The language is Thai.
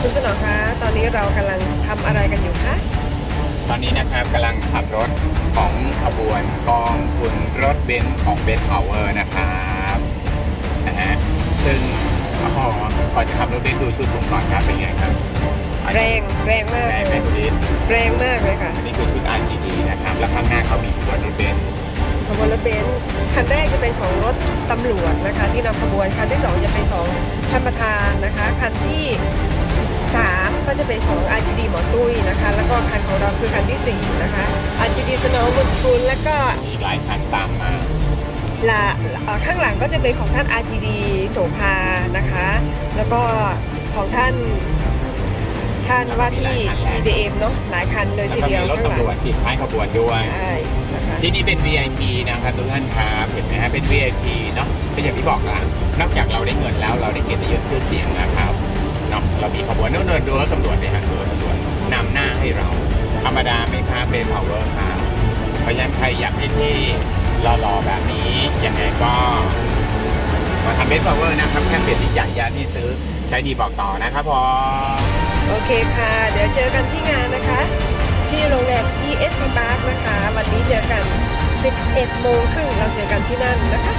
คุณสนอคะ ตอนนี้เรากำลังทำอะไรกันอยู่คะ ตอนนี้นะครับกำลังขับรถของขบวนกองทุนรถเบนซ์ของเบนซ์พาวเวอร์นะครับนะฮะซึ่งขอก่อนจะขับรถเบนซ์ดูชุดผมก่อนครับเป็นไงครับแรงแรงมากแรงไหมเลยคุณลิศแรงมากเลยค่ะ อันนี้คือชุด RGD นะครับ แล้วข้างหน้าเขามีขบวนรถเบนซ์ขบวนรถเบนซ์คันแรกจะเป็นของรถตำรวจนะคะ ที่นำขบวนคันที่สองจะเป็นของท่านประธานนะคะคันที่สาม ก็จะเป็นของ RGD หมอตุ้ยนะคะ แล้วก็คันของเราคือคันที่สี่นะคะ RGD สนองบุญคุณแล้วก็มีหลายคันตามมาละเอ่อข้างหลังก็จะเป็นของท่าน RGD โสภานะคะ แล้วก็ของท่านท่านว่าที่ GDM เนาะหลายคันเลยแล้วทีก็เดีมียวรถข้างหลังตำรวจติดท้ายขบวนด้วยใช่นะคะที่นี่เป็น VIP นะครับทุกท่านครับเห็นไหมฮะเป็น VIP เนาะเป็นอย่างที่บอกละนอกจากเราได้เงินแล้วเราได้เกียรติยศชื่อเสียงนะครับ เรามีขบวนเนู่นดูรถตำรวจเลยฮะดูรถตำรวจนำหน้าให้เราธรรมดาไหมครับเป็น power ครับเพราะฉะนั้นใครอยากให้ที่หล่อๆแบบนี้ยังไงก็มาทำเบส power นะครับแค่เปลี่ยนที่จ่ายยาที่ซื้อใช้ดีบอกต่อนะครับพอโอเคค่ะ เดี๋ยวเจอกันที่งานนะคะ ที่โรงแรม ESC Park นะคะ วันนี้เจอกัน 11โมงครึ่งเราเจอกันที่นั่นนะคะ